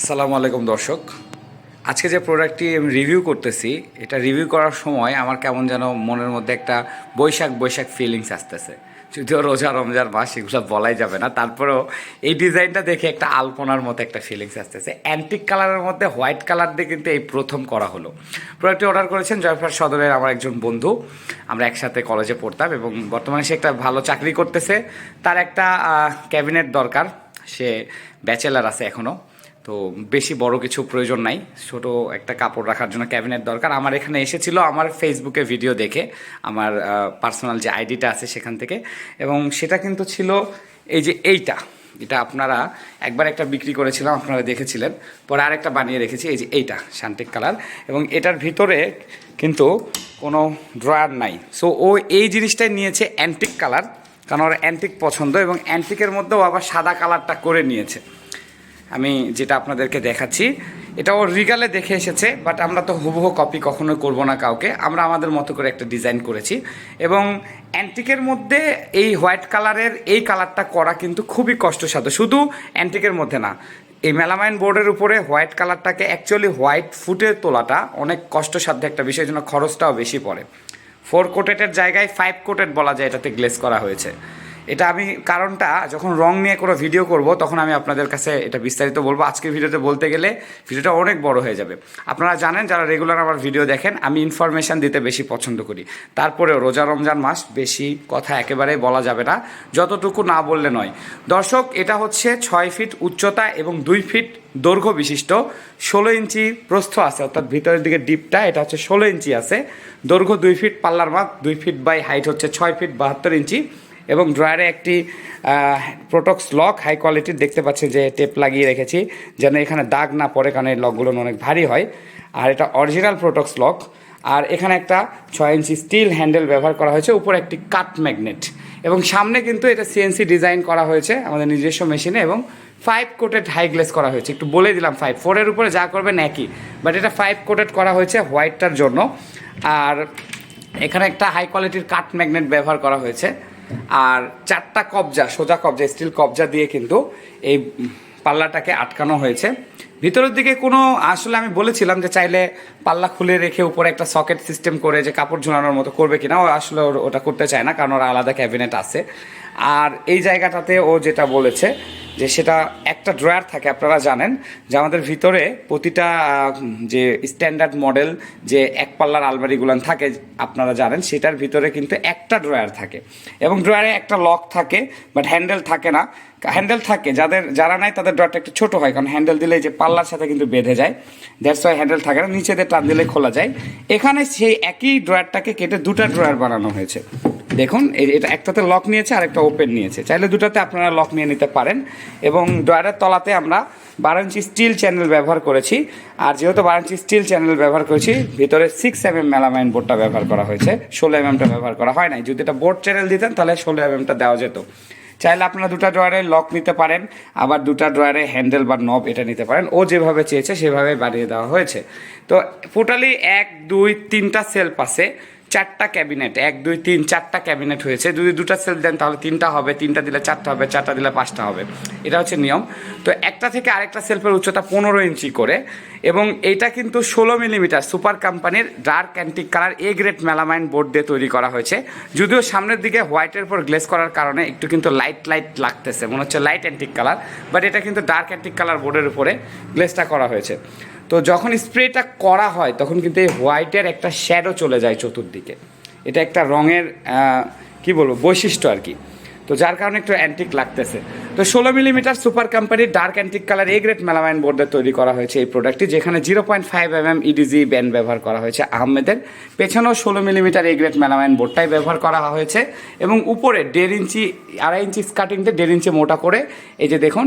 আসসালামু আলাইকুম দর্শক। আজকে যে প্রোডাক্টটি আমি রিভিউ করতেছি, এটা রিভিউ করার সময় আমার কেমন যেন মনের মধ্যে একটা বৈশাখ বৈশাখ ফিলিংস আসতেছে। যদিও রোজা, রমজান মাস, এগুলো বলাই যাবে না। তারপরেও এই ডিজাইনটা দেখে একটা আলপনার মতো একটা ফিলিংস আসতেছে। অ্যান্টিক কালারের মধ্যে হোয়াইট কালার দিয়ে কিন্তু এই প্রথম করা হলো। প্রোডাক্টটি অর্ডার করেছেন জয়পুরহাট সদরের আমার একজন বন্ধু। আমরা একসাথে কলেজে পড়তাম এবং বর্তমানে সে একটা ভালো চাকরি করতেছে। তার একটা ক্যাবিনেট দরকার। সে ব্যাচেলার আছে এখনও তো বেশি বড় কিছু প্রয়োজন নাই। ছোট একটা কাপড় রাখার জন্য ক্যাবিনেট দরকার। আমার এখানে এসেছিল আমার ফেসবুকে ভিডিও দেখে, আমার পার্সোনাল যে আইডিটা আছে সেখান থেকে। এবং সেটা কিন্তু ছিল এই যে এইটা। এটা আপনারা একবার একটা বিক্রি করেছিলাম, আপনারা দেখেছিলেন। পরে আরেকটা বানিয়ে রেখেছি, এই যে এইটা শান্তিক কালার এবং এটার ভিতরে কিন্তু কোনো ড্রয়ার নাই। সো ও এই জিনিসটাই নিয়েছে অ্যান্টিক কালার কারণ ওর অ্যান্টিক পছন্দ এবং অ্যান্টিকের মধ্যেও আবার সাদা কালারটা করে নিয়েছে। আমি যেটা আপনাদেরকে দেখাচ্ছি এটা ও রিগালে দেখে এসেছে বাট আমরা তো হুবহু কপি কখনো করব না কাউকে। আমরা আমাদের মতো করে একটা ডিজাইন করেছি। এবং অ্যান্টিকের মধ্যে এই হোয়াইট কালারের এই কালারটা করা কিন্তু খুবই কষ্টসাধ্য। শুধু অ্যান্টিকের মধ্যে না, এই মেলামাইন বোর্ডের উপরে হোয়াইট কালারটাকে অ্যাকচুয়ালি হোয়াইট ফুটে তোলাটা অনেক কষ্টসাধ্য একটা বিষয় জন্য খরচটাও বেশি পড়ে। ফোর কোটেটের জায়গায় ফাইভ কোটেড বলা যায়, এটাতে গ্লেস করা হয়েছে। এটা আমি কারণটা, যখন রং নিয়ে কোনো ভিডিও করব, তখন আমি আপনাদের কাছে এটা বিস্তারিত বলব। আজকের ভিডিওতে বলতে গেলে ভিডিওটা অনেক বড় হয়ে যাবে। আপনারা জানেন, যারা রেগুলার আমার ভিডিও দেখেন, আমি ইনফরমেশান দিতে বেশি পছন্দ করি। তারপরেও রোজা রমজান মাস বেশি কথা একেবারেই বলা যাবে না, যতটুকু না বললে নয়। দর্শক, এটা হচ্ছে ছয় ফিট উচ্চতা এবং দুই ফিট দৈর্ঘ্য বিশিষ্ট, ষোলো ইঞ্চি প্রস্থ আছে, অর্থাৎ ভিতরের দিকে ডিপটা এটা হচ্ছে ষোলো ইঞ্চি আছে। দৈর্ঘ্য দুই ফিট, পাল্লার মাপ দুই ফিট বাই হাইট হচ্ছে ছয় ফিট বাহাত্তর ইঞ্চি। এবং ড্রয়ারে একটি প্রোটক্স লক হাই কোয়ালিটির দেখতে পাচ্ছেন যে টেপ লাগিয়ে রেখেছি, যেন এখানে দাগ না পড়ে, কারণ এই লকগুলো অনেক ভারী হয়। আর এটা অরিজিনাল প্রোটক্স লক। আর এখানে একটা ছয় ইঞ্চি স্টিল হ্যান্ডেল ব্যবহার করা হয়েছে, উপরে একটি কাট ম্যাগনেট এবং সামনে কিন্তু এটা সিএনসি ডিজাইন করা হয়েছে, আমাদের নিজস্ব মেশিনে এবং ফাইভ কোটেড হাই গ্লেস করা হয়েছে। একটু বলে দিলাম ফাইভ ফোরের উপরে যা করবেন একই। বাট এটা ফাইভ কোটেড করা হয়েছে হোয়াইটটার জন্য। আর এখানে একটা হাই কোয়ালিটির কাট ম্যাগনেট ব্যবহার করা হয়েছে। আর চারটা কবজা সোজা কবজা স্টিল কবজা দিয়ে কিন্তু এই পাল্লাটাকে আটকানো হয়েছে। ভিতরের দিকে কোনো, আসলে আমি বলেছিলাম যে চাইলে পাল্লা খুলে রেখে উপরে একটা সকেট সিস্টেম করে যে কাপড় ঝুলানোর মতো করবে কিনা, ও আসলে ওর ওটা করতে চায় না কারণ ওর আলাদা ক্যাবিনেট আছে। আর এই জায়গাটাতে ও যেটা বলেছে যে সেটা একটা ড্রয়ার থাকে, আপনারা জানেন, যে আমাদের ভিতরে প্রতিটা যে স্ট্যান্ডার্ড মডেল যে এক পাল্লার আলমারিগুলান থাকে, আপনারা জানেন, সেটার ভিতরে কিন্তু একটা ড্রয়ার থাকে। এবং ড্রয়ারে একটা লক থাকে বাট হ্যান্ডেল থাকে না। হ্যান্ডেল থাকে, যাদের, যারা নাই তাদের ড্রয়ারটা একটু ছোট হয়, কারণ হ্যান্ডেল দিলে যে পাল্লার সাথে কিন্তু বেঁধে যায়। দ্যাটস ওয়াই হ্যান্ডেল থাকে না, নিচে দিয়ে টান দিলে খোলা যায়। এখানে সেই একই ড্রয়ারটাকে কেটে দুটা ড্রয়ার বানানো হয়েছে। দেখুন এটা একটাতে লক নিয়েছে আর একটা ওপেন নিয়েছে। চাইলে দুটাতে আপনারা লক নিয়ে নিতে পারেন। এবং ড্রয়ারের তলাতে আমরা বারো ইঞ্চি স্টিল চ্যানেল ব্যবহার করেছি। আর যেহেতু বারো ইঞ্চি স্টিল চ্যানেল ব্যবহার করেছি, ভিতরে সিক্স এম এম মেলামাইন বোর্ডটা ব্যবহার করা হয়েছে। ষোলো এম এমটা ব্যবহার করা হয় নাই। যদি এটা বোর্ড চ্যানেল দিতেন, তাহলে ষোলো এম এমটা দেওয়া যেত। চাইলে আপনারা দুটা ড্রয়ারে লক নিতে পারেন, আবার দুটা ড্রয়ারে হ্যান্ডেল বা নব এটা নিতে পারেন। ও যেভাবে চেয়েছে সেভাবে বানিয়ে দেওয়া হয়েছে। তো টোটালি এক, দুই, তিনটা সেলফ আছে। চারটা ক্যাবিনেট, এক, দুই, তিন, চারটা ক্যাবিনেট হয়েছে। যদি দুটা সেলফ দেন তাহলে তিনটা হবে, তিনটা দিলে চারটা হবে, চারটা দিলে পাঁচটা হবে। এটা হচ্ছে নিয়ম। তো একটা থেকে আরেকটা সেলফের উচ্চতা পনেরো ইঞ্চি করে এবং এটা কিন্তু ষোলো মিলিমিটার সুপার কোম্পানির dark antique colour A grade melamine board দিয়ে তৈরি করা হয়েছে। যদিও সামনের দিকে হোয়াইটের পর গ্লেস করার কারণে একটু কিন্তু লাইট লাইট লাগতেছে, মনে হচ্ছে লাইট অ্যান্টিক কালার, বাট এটা কিন্তু ডার্ক অ্যান্টিক কালার বোর্ডের উপরে গ্লেসটা করা হয়েছে। তো যখন স্প্রেটা করা হয়, তখন কিন্তু এই হোয়াইটের একটা শ্যাডো চলে যায় চতুর্দিকে। এটা একটা রঙের কি বলব, বৈশিষ্ট্য আর কি। তো যার কারণে একটু অ্যান্টিক লাগতেছে। তো ষোলো মিলিমিটার সুপার কোম্পানির dark antique colour A grade melamine বোর্ডে তৈরি করা হয়েছে এই প্রোডাক্টটি যেখানে zero point five M M edge band ব্যবহার করা হয়েছে আহমেদের। পেছনেও ষোলো মিলিমিটার এ গ্রেড মেলামাইন বোর্ডটাই ব্যবহার করা হয়েছে এবং উপরে দেড় ইঞ্চি, আড়াই ইঞ্চি স্কার্টিং দিয়ে দেড় ইঞ্চি মোটা করে, এই যে দেখুন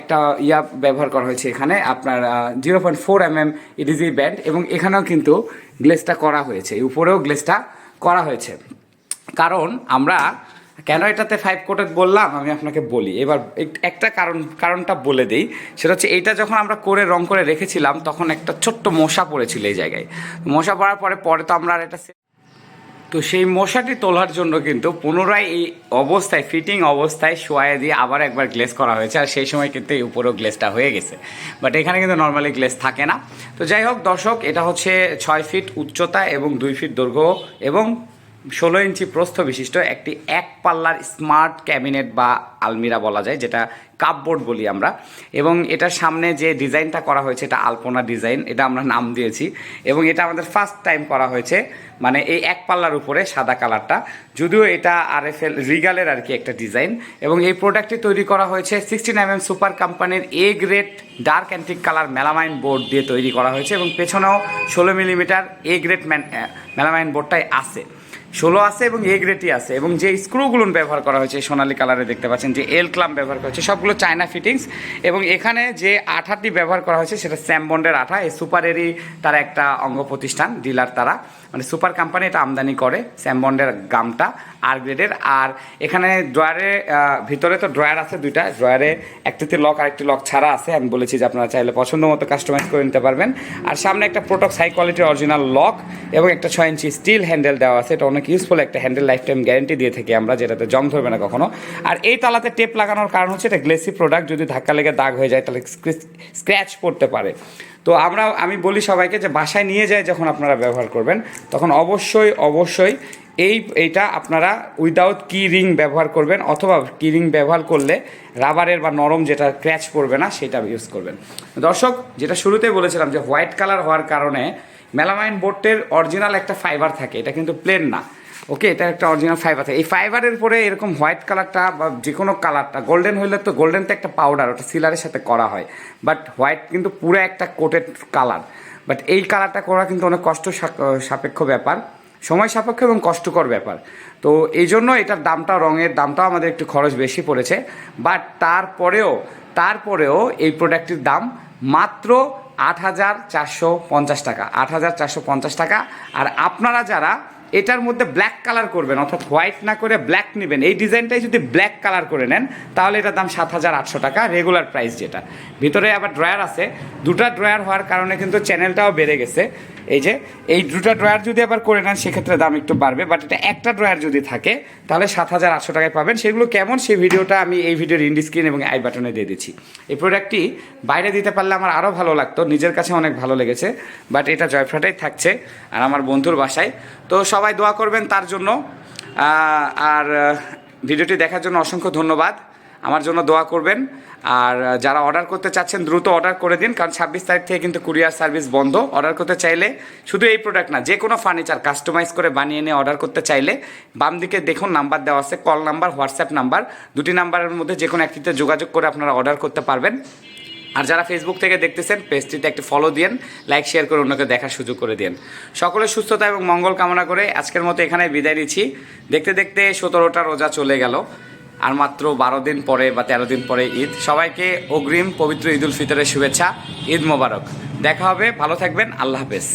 একটা ইয়া ব্যবহার করা হয়েছে এখানে আপনার zero point four M M edge band এবং এখানেও কিন্তু গ্লেসটা করা হয়েছে। উপরেও গ্লেসটা করা হয়েছে। কারণ আমরা কেন এটাতে ফাইভ কোটেড বললাম? আমি আপনাকে বলি। এবার একটা কারণ, কারণটা বলে দিই। সেটা হচ্ছে এইটা যখন আমরা করে, রং করে রেখেছিলাম, তখন একটা ছোট্ট মশা পড়েছিল এই জায়গায়। মশা পড়ার পরে পরে তো আমরা আর এটা তো সেই মশাটি তোলার জন্য কিন্তু পুনরায় এই অবস্থায় ফিটিং অবস্থায় শোয়ায় দিয়ে আবার একবার গ্লেস করা হয়েছে। আর সেই সময় কিন্তু এই উপরেও গ্লেসটা হয়ে গেছে। বাট এখানে কিন্তু নর্মালি গ্লেস থাকে না। তো যাই হোক দর্শক, এটা হচ্ছে ছয় ফিট উচ্চতা এবং দুই ফিট দৈর্ঘ্য এবং ষোলো ইঞ্চি প্রস্থ বিশিষ্ট একটি এক পাল্লার স্মার্ট ক্যাবিনেট বা আলমিরা বলা যায়, যেটা কাপবোর্ড বলি আমরা। এবং এটার সামনে যে ডিজাইনটা করা হয়েছে, এটা আলপনা ডিজাইন, এটা আমরা নাম দিয়েছি। এবং এটা আমাদের ফার্স্ট টাইম করা হয়েছে মানে এই এক পাল্লার উপরে সাদা কালারটা। যদিও এটা আর এফ এল রিগালের আর কি একটা ডিজাইন। এবং এই প্রোডাক্টটি তৈরি করা হয়েছে সিক্সটিন এম এম সুপার কোম্পানির A grade dark antique colour melamine board দিয়ে তৈরি করা হয়েছে। এবং পেছনেও ষোলো মিলিমিটার এ গ্রেড ম্যান মেলামাইন বোর্ডটাই আছে। ষোলো আছে এবং এ গ্রেটি আছে এবং যে স্ক্রুগুলো ব্যবহার করা হয়েছে, সোনালি কালারে দেখতে পাচ্ছেন, যে এল ক্লাম ব্যবহার করা হয়েছে, সবগুলো চায়না ফিটিংস এবং এখানে যে আঠাটি ব্যবহার করা হয়েছে, সেটা স্যামবন্ডের আঠা, এই সুপারেরই তারা একটা অঙ্গ প্রতিষ্ঠান ডিলার তারা। মানে সুপার কোম্পানি এটা আমদানি করে স্যামবন্ডের গামটা। আর গ্রেডের আর এখানে ড্রয়ারে ভিতরে তো ড্রয়ার আছে দুইটা। ড্রয়ারে একটিতে লক আরেকটি লক ছাড়া আছে। আমি বলেছি যে আপনারা চাইলে পছন্দ মতো কাস্টমাইজ করে নিতে পারবেন। আর সামনে একটা প্রোটক্স হাই কোয়ালিটির অরিজিনাল লক এবং একটা ছয় ইঞ্চি স্টিল হ্যান্ডেল দেওয়া আছে। এটা অনেক ইউজফুল একটা হ্যান্ডেল লাইফ টাইম গ্যারেন্টি দিয়ে থাকি আমরা, যেটাতে জং ধরবে না কখনো। আর এই তালাতে টেপ লাগানোর কারণ হচ্ছে এটা গ্লেসি প্রোডাক্ট যদি ধাক্কা লেগে দাগ হয়ে যায়, তাহলে স্ক্র্যাচ পড়তে পারে। তো আমরা, আমি বলি সবাইকে যে বাসায় নিয়ে যায় যখন আপনারা ব্যবহার করবেন, তখন অবশ্যই অবশ্যই এই, এইটা আপনারা উইদাউট কি রিং ব্যবহার করবেন অথবা কি রিং ব্যবহার করলে রাবারের বা নরম যেটা ক্র্যাচ পড়বে না, সেটা ইউজ করবেন। দর্শক, যেটা শুরুতে বলেছিলাম যে হোয়াইট কালার হওয়ার কারণে মেলামাইন বোর্ডের অরিজিনাল একটা ফাইবার থাকে, এটা কিন্তু প্লেন না। ওকে এটা একটা অরিজিনাল ফাইবার থাকে। এই ফাইবারের পরে এরকম হোয়াইট কালারটা বা যে কোনো কালারটা গোল্ডেন হইলে তো গোল্ডেন তো একটা পাউডার ওটা সিলারের সাথে করা হয়। বাট হোয়াইট কিন্তু পুরো একটা কোটেড কালার বাট এই কালারটা করা কিন্তু অনেক কষ্ট সাপেক্ষ ব্যাপার। সময় সাপেক্ষ এবং কষ্টকর ব্যাপার। তো এই জন্য এটার দামটা, রঙের দামটাও আমাদের একটু খরচ বেশি পড়েছে। বাট তারপরেও তারপরেও এই প্রোডাক্টটির দাম মাত্র আট হাজার চারশো পঞ্চাশ টাকা, আট হাজার চারশো পঞ্চাশ টাকা। আর আপনারা যারা এটার মধ্যে ব্ল্যাক কালার করবেন, অর্থাৎ হোয়াইট না করে ব্ল্যাক নেবেন, এই ডিজাইনটাই যদি ব্ল্যাক কালার করে নেন, তাহলে এটার দাম সাত হাজার আটশো টাকা রেগুলার প্রাইস যেটা। ভিতরে আবার ড্রয়ার আছে। দুটা ড্রয়ার হওয়ার কারণে কিন্তু চ্যানেলটাও বেড়ে গেছে। এই যে, এই দুটা ড্রয়ার যদি আবার করে নেন, সেক্ষেত্রে দাম একটু বাড়বে বাট এটা একটা ড্রয়ার যদি থাকে, তাহলে সাত হাজার আটশো টাকায় পাবেন। সেগুলো কেমন, সেই ভিডিওটা আমি এই ভিডিওর ইন্ডি স্ক্রিন এবং আই বাটনে দিয়ে দিচ্ছি। এই প্রোডাক্টটি বাইরে দিতে পারলে আমার আরও ভালো লাগতো, নিজের কাছে অনেক ভালো লেগেছে বাট এটা জয়ফ্রাটাই থাকছে আর আমার বন্ধুর বাসায়। তো সবাই দোয়া করবেন তার জন্য আর ভিডিওটি দেখার জন্য অসংখ্য ধন্যবাদ। আমার জন্য দোয়া করবেন। আর যারা অর্ডার করতে চাচ্ছেন, দ্রুত অর্ডার করে দিন, কারণ ছাব্বিশ তারিখ থেকে কিন্তু কুরিয়ার সার্ভিস বন্ধ। অর্ডার করতে চাইলে শুধু এই প্রোডাক্ট না, যে কোনো ফার্নিচার কাস্টমাইজ করে বানিয়ে নিয়ে অর্ডার করতে চাইলে বাম দিকে দেখুন নাম্বার দেওয়া আছে কল নাম্বার হোয়াটসঅ্যাপ নাম্বার দুটি নাম্বারের মধ্যে যে কোনো একটিতে যোগাযোগ করে আপনারা অর্ডার করতে পারবেন। আর যারা ফেসবুক থেকে দেখতেছেন পেজটিতে একটি ফলো দিন লাইক শেয়ার করে অন্যকে দেখার সুযোগ করে দিন সকলের সুস্থতা এবং মঙ্গল কামনা করে আজকের মতো এখানে বিদায় নিচ্ছি। দেখতে দেখতে সতেরোটা রোজা চলে গেল। আর মাত্র বারো দিন পরে বা তেরো দিন পরে ঈদ। সবাইকে অগ্রিম পবিত্র ঈদুল ফিতরের শুভেচ্ছা, ঈদ মোবারক। দেখা হবে, ভালো থাকবেন, আল্লাহ হাফেজ।